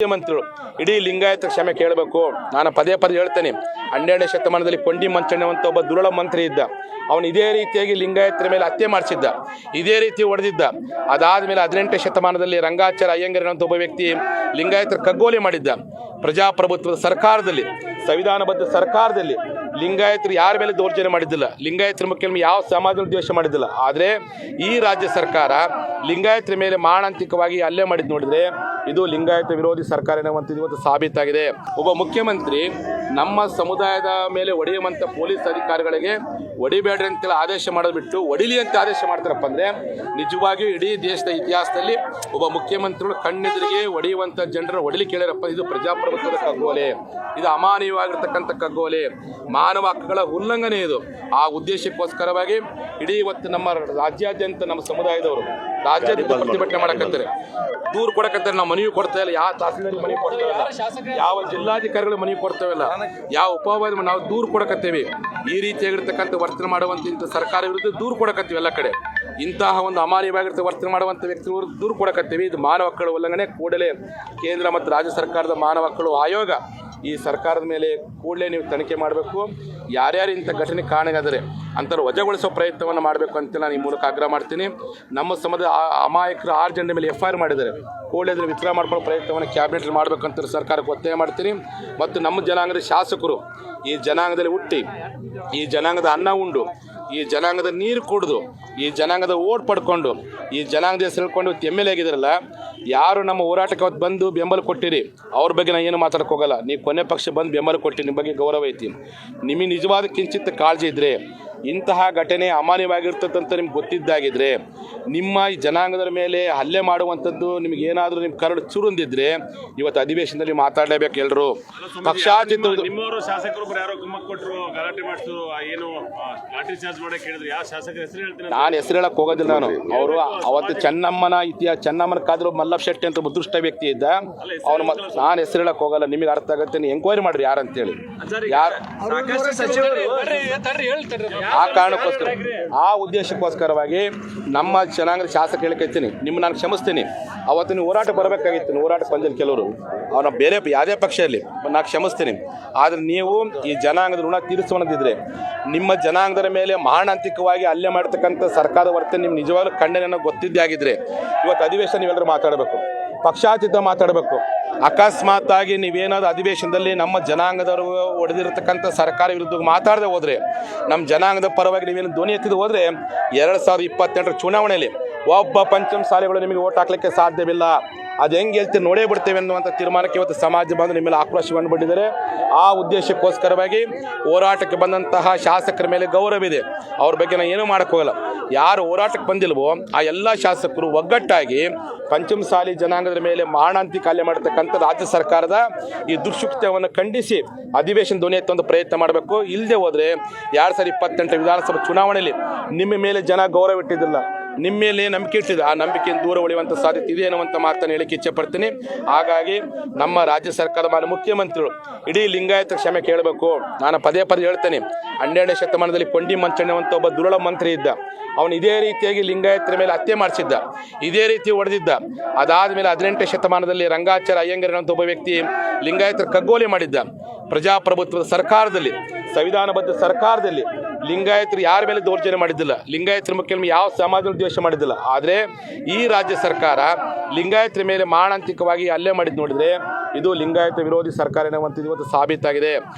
ಮುಖ್ಯಮಂತ್ರಿಗಳು ಇಡೀ ಲಿಂಗಾಯತ ಕ್ಷಮೆ ಕೇಳಬೇಕು. ನಾನು ಪದೇ ಪದೇ ಹೇಳ್ತೇನೆ, ಹನ್ನೆರಡನೇ ಶತಮಾನದಲ್ಲಿ ಕೊಂಡಿ ಮಂಚಣ್ಣ ಅಂತ ಒಬ್ಬ ದುರುಳ ಮಂತ್ರಿ ಇದ್ದ. ಅವನು ಇದೇ ರೀತಿಯಾಗಿ ಲಿಂಗಾಯತರ ಮೇಲೆ ಹತ್ಯೆ ಮಾಡಿಸಿದ್ದ, ಇದೇ ರೀತಿ ಹೊಡೆದಿದ್ದ ಅದಾದಮೇಲೆ ಹದಿನೆಂಟನೇ ಶತಮಾನದಲ್ಲಿ ರಂಗಾಚಾರ ಅಯ್ಯಂಗರನಂತ ಒಬ್ಬ ವ್ಯಕ್ತಿ ಲಿಂಗಾಯತರ ಕಗ್ಗೋಲೆ ಮಾಡಿದ್ದ. ಪ್ರಜಾಪ್ರಭುತ್ವದ ಸರ್ಕಾರದಲ್ಲಿ, ಸಂವಿಧಾನಬದ್ಧ ಸರ್ಕಾರದಲ್ಲಿ ಲಿಂಗಾಯತರು ಯಾರ ಮೇಲೆ ದೌರ್ಜನ್ಯ ಮಾಡಿದ್ದಿಲ್ಲ, ಲಿಂಗಾಯತರ ಮುಖ್ಯ ಯಾವ ಸಮಾಜ ದ್ವೇಷ ಮಾಡಿದ್ದಿಲ್ಲ. ಆದರೆ ಈ ರಾಜ್ಯ ಸರ್ಕಾರ ಲಿಂಗಾಯತರ ಮೇಲೆ ಮಾರಣಾಂತಿಕವಾಗಿ ಹಲ್ಲೆ ಮಾಡಿದ್ದು ನೋಡಿದ್ರೆ ಇದು ಲಿಂಗಾಯತ ವಿರೋಧಿ ಸರ್ಕಾರ ಎನ್ನುವಂಥದ್ದು ಇವತ್ತು ಸಾಬೀತಾಗಿದೆ. ಒಬ್ಬ ಮುಖ್ಯಮಂತ್ರಿ ನಮ್ಮ ಸಮುದಾಯದ ಮೇಲೆ ಹೊಡೆಯುವಂಥ ಪೊಲೀಸ್ ಅಧಿಕಾರಿಗಳಿಗೆ ಹೊಡಿಬೇಡ್ರಿ ಅಂತೇಳಿ ಆದೇಶ ಮಾಡೋದು ಬಿಟ್ಟು ಹೊಡಿಲಿ ಅಂತ ಆದೇಶ ಮಾಡ್ತಾರಪ್ಪ ಅಂದರೆ ನಿಜವಾಗಿಯೂ ಇಡೀ ದೇಶದ ಇತಿಹಾಸದಲ್ಲಿ ಒಬ್ಬ ಮುಖ್ಯಮಂತ್ರಿಗಳು ಕಣ್ಣೆದುರಿಗೆ ಹೊಡೆಯುವಂಥ ಜನರ ಹೊಡಿಲಿಕ್ಕೆ ಕೇಳಿರಪ್ಪ. ಇದು ಪ್ರಜಾಪ್ರಭುತ್ವದ ಕಗ್ಗೋಲೆ. ಇದು ಅಮಾನವೀಯವಾಗಿರ್ತಕ್ಕಂಥ ಕಗ್ಗೋಲೆ. ಮಾನವ ಹಕ್ಕುಗಳ ಉಲ್ಲಂಘನೆ ಇದು. ಆ ಉದ್ದೇಶಕ್ಕೋಸ್ಕರವಾಗಿ ಇಡೀ ಇವತ್ತು ನಮ್ಮ ರಾಜ್ಯಾದ್ಯಂತ ನಮ್ಮ ಸಮುದಾಯದವರು ರಾಜ್ಯಾದ್ಯಂತ ಪ್ರತಿಭಟನೆ ಮಾಡಕತ್ತಾರೆ. ದೂರು ಕೊಡಕತ್ತಾರೆ ನಾವು ಮನವಿ ಕೊಡ್ತಾ ಇಲ್ಲ. ಯಾವ ತಹಸೀಲ್ದಾರ್ ಮನವಿ ಕೊಡ್ತಾ ಇಲ್ಲ. ಯಾವ ಜಿಲ್ಲಾಧಿಕಾರಿಗಳು ಮನವಿ ಕೊಡ್ತಾವಿಲ್ಲ ಯಾವ ಉಪವಾದ ನಾವು ದೂರ ಕೊಡಕತ್ತೇವೆ. ಈ ರೀತಿಯಾಗಿರ್ತಕ್ಕಂಥ ವರ್ತನೆ ಮಾಡುವಂಥ ಇಂಥ ಸರ್ಕಾರ ವಿರುದ್ಧ ದೂರು ಕೊಡಕತ್ತೀವಿ ಎಲ್ಲ ಕಡೆ. ಇಂತಹ ಒಂದು ಅಮಾನ್ಯವಾಗಿರ್ತ ವರ್ತನೆ ಮಾಡುವಂಥ ವ್ಯಕ್ತಿ ದೂರ ದೂರು ಕೊಡಕತ್ತೀವಿ. ಇದು ಮಾನವ ಹಕ್ಕುಗಳ ಉಲ್ಲಂಘನೆ. ಕೂಡಲೇ ಕೇಂದ್ರ ಮತ್ತು ರಾಜ್ಯ ಸರ್ಕಾರದ ಮಾನವ ಹಕ್ಕುಗಳು ಆಯೋಗ ಈ ಸರ್ಕಾರದ ಮೇಲೆ ಕೂಡಲೇ ನೀವು ತನಿಖೆ ಮಾಡಬೇಕು. ಯಾರ್ಯಾರು ಇಂಥ ಘಟನೆ ಕಾರಣಗಾದರೆ ಅಂಥವ್ರು ವಜಾಗೊಳಿಸೋ ಪ್ರಯತ್ನವನ್ನು ಮಾಡಬೇಕು ಅಂತ ನಾನು ಈ ಮೂಲಕ ಆಗ್ರಹ ಮಾಡ್ತೀನಿ. ನಮ್ಮ ಆ- ಅಮಾಯಕರು ಆರು ಜನರ ಮೇಲೆ ಎಫ್ ಐ ಆರ್ ಮಾಡಿದ್ದಾರೆ. ಅದನ್ನು ವಿತ್ಡ್ರಾ ಮಾಡ್ಕೊಳ್ಳೋ ಪ್ರಯತ್ನವನ್ನು ಕ್ಯಾಬಿನೆಟ್ ಮಾಡಬೇಕಂತ ಸರ್ಕಾರಕ್ಕೆ ಒತ್ತಾಯ ಮಾಡ್ತೀನಿ. ಮತ್ತು ನಮ್ಮ ಜನಾಂಗದ ಶಾಸಕರು ಈ ಜನಾಂಗದಲ್ಲಿ ಹುಟ್ಟಿ, ಈ ಜನಾಂಗದ ಅನ್ನ ಉಂಡು, ಈ ಜನಾಂಗದ ನೀರು ಕುಡಿದು ಈ ಜನಾಂಗದ ಓಟ್ ಪಡ್ಕೊಂಡು, ಈ ಜನಾಂಗದ ಹೆಸರು ಹೇಳ್ಕೊಂಡು ಎಂ ಎಲ್ ಎ ಆಗಿದ್ದಾರಲ್ಲ, ಯಾರು ನಮ್ಮ ಹೋರಾಟಕ್ಕೆ ಅವತ್ತು ಬಂದು ಬೆಂಬಲ ಕೊಟ್ಟಿರಿ? ಅವ್ರ ಬಗ್ಗೆ ನಾನು ಏನು ಮಾತಾಡಕ್ಕೆ ಹೋಗಲ್ಲ. ನೀವು ಕೊನೆ ಪಕ್ಷ ಬಂದು ಬೆಂಬಲ ಕೊಟ್ಟಿರಿ, ನಿಮ್ಮ ಬಗ್ಗೆ ಗೌರವ ಐತಿ. ನಿಮಗೆ ನಿಜವಾದ ಕಿಂಚಿತ್ ಕಾಳಜಿ ಇದ್ದರೆ ಇಂತಹ ಘಟನೆ ಅಮಾನ್ಯವಾಗಿರ್ತಕ್ಕಂಥ ನಿಮ್ಗೆ ಗೊತ್ತಿದ್ದಾಗಿದ್ರೆ ನಿಮ್ಮ ಈ ಜನಾಂಗದ ಮೇಲೆ ಹಲ್ಲೆ ಮಾಡುವಂಥದ್ದು ನಿಮ್ಗೆ ಏನಾದರೂ ನಿಮ್ಮ ಕರಡು ಚುರುಂದಿದ್ರೆ ಇವತ್ತು ಅಧಿವೇಶನದಲ್ಲಿ ಮಾತಾಡಲೇಬೇಕು ಎಲ್ಲರೂ ಪಕ್ಷಾತೀತ ನಿಮ್ಮವರು ಶಾಸಕರು ಯಾರೋ ಕುಮ್ಮಕ್ ಕೊಟ್ಟರು ಗಲಾಟೆ ಮಾಡಿಸಿದ್ರು ಆ ಏನು ಲಾಟ್ರಿ ಲಾಠಿ ಚಾರ್ಜ್ ಮಾಡಕ್ಕೆ ಹೇಳಿದ್ರು ಯಾವ ಶಾಸಕರ ಹೆಸರು ಹೇಳ್ತೀನಿ ನಾನು ಹೆಸರು ಹೇಳಕ್ಕೆ ಹೋಗೋದಿಲ್ಲ ನಾನು. ಅವರು ಅವತ್ತು ಚೆನ್ನಮ್ಮನ ಇತಿಹಾಸ ಚೆನ್ನಮ್ಮನ ಕಾದ್ರು ಮಲ್ಲಪ್ಪ ಶೆಟ್ಟಿ ಅಂತ ಉದೃಷ್ಟ ವ್ಯಕ್ತಿ ಇದ್ದ. ಅವನು ನಾನು ಹೆಸರು ಹೇಳಕ್ಕೆ ಹೋಗಲ್ಲ ನಿಮಗೆ ಅರ್ಥ ಆಗುತ್ತೆ ನೀವು ಎಂಕ್ವೈರಿ ಮಾಡ್ರಿ ಯಾರಂತೇಳಿ. ಯಾರು ಸಾಕಷ್ಟು ಸಚಿವರು ಆ ಕಾರಣಕ್ಕೋಸ್ಕರ, ಆ ಉದ್ದೇಶಕ್ಕೋಸ್ಕರವಾಗಿ ನಮ್ಮ ಜನಾಂಗದ ಶಾಸಕ ಹೇಳ್ಕೈತೀನಿ ನಿಮ್ಮ ನಾನು ಕ್ಷಮಿಸ್ತೀನಿ. ಅವತ್ತಿನ ಹೋರಾಟ ಬರಬೇಕಾಗಿತ್ತು. ಹೋರಾಟ ಬಂದಿಲ್ಲ ಕೆಲವರು. ಅವನ ಬೇರೆ ಯಾವುದೇ ಪಕ್ಷ ಇರಲಿ. ನಾನು ಕ್ಷಮಿಸ್ತೀನಿ. ಆದರೆ ನೀವು ಈ ಜನಾಂಗದ ಋಣ ತೀರಿಸೋಣದಿದ್ರೆ ನಿಮ್ಮ ಜನಾಂಗದ ಮೇಲೆ ಮಾರಣಾಂತಿಕವಾಗಿ ಹಲ್ಲೆ ಮಾಡ್ತಕ್ಕಂಥ ಸರ್ಕಾರದ ವರ್ತನೆ ನಿಮ್ಗೆ ನಿಜವಾಗ್ಲೂ ಖಂಡನೆ ಗೊತ್ತಿದ್ದೇ ಆಗಿದ್ರೆ ಇವತ್ತು ಅಧಿವೇಶನ ನೀವೆಲ್ಲರೂ ಮಾತಾಡಬೇಕು. ಪಕ್ಷಾತೀತ ಮಾತಾಡಬೇಕು. ಅಕಸ್ಮಾತ್ ಆಗಿ ನೀವೇನಾದ್ರು ಅಧಿವೇಶನದಲ್ಲಿ ನಮ್ಮ ಜನಾಂಗದವರು ಒಡೆದಿರತಕ್ಕಂಥ ಸರ್ಕಾರ ವಿರುದ್ಧ ಮಾತಾಡದೆ ಹೋದ್ರೆ, ನಮ್ಮ ಜನಾಂಗದ ಪರವಾಗಿ ನೀವೇನು ಧ್ವನಿ ಎತ್ತಿದ ಹೋದ್ರೆ, ಎರಡು ಸಾವಿರದ ಇಪ್ಪತ್ತೆಂಟರ ಚುನಾವಣೆಯಲ್ಲಿ ಒಬ್ಬ ಪಂಚಮ ಶಾಲೆಗಳು ನಿಮಗೆ ಓಟ್ ಹಾಕ್ಲಿಕ್ಕೆ ಸಾಧ್ಯವಿಲ್ಲ. ಅದು ಹೆಂಗೆ ಹೇಳ್ತೀರಿ ನೋಡೇ ಬಿಡ್ತೇವೆ ಅನ್ನುವಂಥ ತೀರ್ಮಾನಕ್ಕೆ ಇವತ್ತು ಸಮಾಜ ಬಂದು ನಿಮ್ಮ ಆಕ್ರೋಶವನ್ನು ಬಂದಿದ್ದಾರೆ ಆ ಉದ್ದೇಶಕ್ಕೋಸ್ಕರವಾಗಿ ಹೋರಾಟಕ್ಕೆ ಬಂದಂತಹ ಶಾಸಕರ ಮೇಲೆ ಗೌರವ ಇದೆ. ಅವ್ರ ಬಗ್ಗೆ ನಾನು ಏನೂ ಮಾಡೋಕ್ಕೋಗಲ್ಲ ಯಾರು ಹೋರಾಟಕ್ಕೆ ಬಂದಿಲ್ವೋ, ಆ ಎಲ್ಲ ಶಾಸಕರು ಒಗ್ಗಟ್ಟಾಗಿ ಪಂಚಮಸಾಲಿ ಜನಾಂಗದ ಮೇಲೆ ಮಾರಣಾಂತಿ ಕಾಲ್ಯ ಮಾಡತಕ್ಕಂಥ ರಾಜ್ಯ ಸರ್ಕಾರದ ಈ ದುಷ್ಕೃತ್ಯವನ್ನು ಖಂಡಿಸಿ ಅಧಿವೇಶನ ಧ್ವನಿ ಎತ್ತೊಂದು ಪ್ರಯತ್ನ ಮಾಡಬೇಕು. ಇಲ್ಲದೆ ಹೋದರೆ ಎರಡು ಸಾವಿರದ ಇಪ್ಪತ್ತೆಂಟು ವಿಧಾನಸಭಾ ಚುನಾವಣೆಯಲ್ಲಿ ನಿಮ್ಮ ಮೇಲೆ ಜನ ಗೌರವ ಇಟ್ಟಿದ್ದಿಲ್ಲ. ನಿಮ್ಮ ಮೇಲೆ ನಂಬಿಕೆ ಇಟ್ಟಿದೆ. ಆ ನಂಬಿಕೆಯಿಂದ ದೂರ ಉಳಿಯುವಂಥ ಸಾಧ್ಯತೆ ಇದೆ ಅನ್ನುವಂಥ ಮಾತನ್ನು ಹೇಳಿಕೆ ಇಚ್ಛೆ ಪಡ್ತೀನಿ ಹಾಗಾಗಿ ನಮ್ಮ ರಾಜ್ಯ ಸರ್ಕಾರದ ಮಾನ್ಯ ಮುಖ್ಯಮಂತ್ರಿಗಳು, ಇಡೀ ಲಿಂಗಾಯತ ಕ್ಷಮೆ ಕೇಳಬೇಕು. ನಾನು ಪದೇ ಪದೇ ಹೇಳ್ತೇನೆ, ಹನ್ನೆರಡನೇ ಶತಮಾನದಲ್ಲಿ ಕೊಂಡಿ ಮಂಚಣ್ಣ ಅಂತ ಒಬ್ಬ ದುರುಳ ಮಂತ್ರಿ ಇದ್ದ. ಅವನು ಇದೇ ರೀತಿಯಾಗಿ ಲಿಂಗಾಯತರ ಮೇಲೆ ಹತ್ಯೆ ಮಾಡಿಸಿದ್ದ. ಇದೇ ರೀತಿ ಹೊಡೆದಿದ್ದ ಅದಾದಮೇಲೆ ಹದಿನೆಂಟನೇ ಶತಮಾನದಲ್ಲಿ ರಂಗಾಚಾರ ಅಯ್ಯಂಗರನಂತ ಒಬ್ಬ ವ್ಯಕ್ತಿ ಲಿಂಗಾಯತರ ಕಗ್ಗೋಲೆ ಮಾಡಿದ್ದ. ಪ್ರಜಾಪ್ರಭುತ್ವದ ಸರ್ಕಾರದಲ್ಲಿ, ಸಂವಿಧಾನಬದ್ಧ ಸರ್ಕಾರದಲ್ಲಿ ಲಿಂಗಾಯತರು ಯಾರ ಮೇಲೆ ದೌರ್ಜನ್ಯ ಮಾಡಿದ್ದಿಲ್ಲ. ಲಿಂಗಾಯತರ ಮುಖ್ಯ ಯಾವ ಸಮಾಜ ದ್ವೇಷ ಮಾಡಿದ್ದಿಲ್ಲ. ಆದರೆ ಈ ರಾಜ್ಯ ಸರ್ಕಾರ ಲಿಂಗಾಯತರ ಮೇಲೆ ಮಾರಣಾಂತಿಕವಾಗಿ ಹಲ್ಲೆ ಮಾಡಿದ್ದು ನೋಡಿದರೆ ಇದು ಲಿಂಗಾಯತ ವಿರೋಧಿ ಸರ್ಕಾರ ಎನ್ನುವಂಥದ್ದು ಇವತ್ತು ಸಾಬೀತಾಗಿದೆ.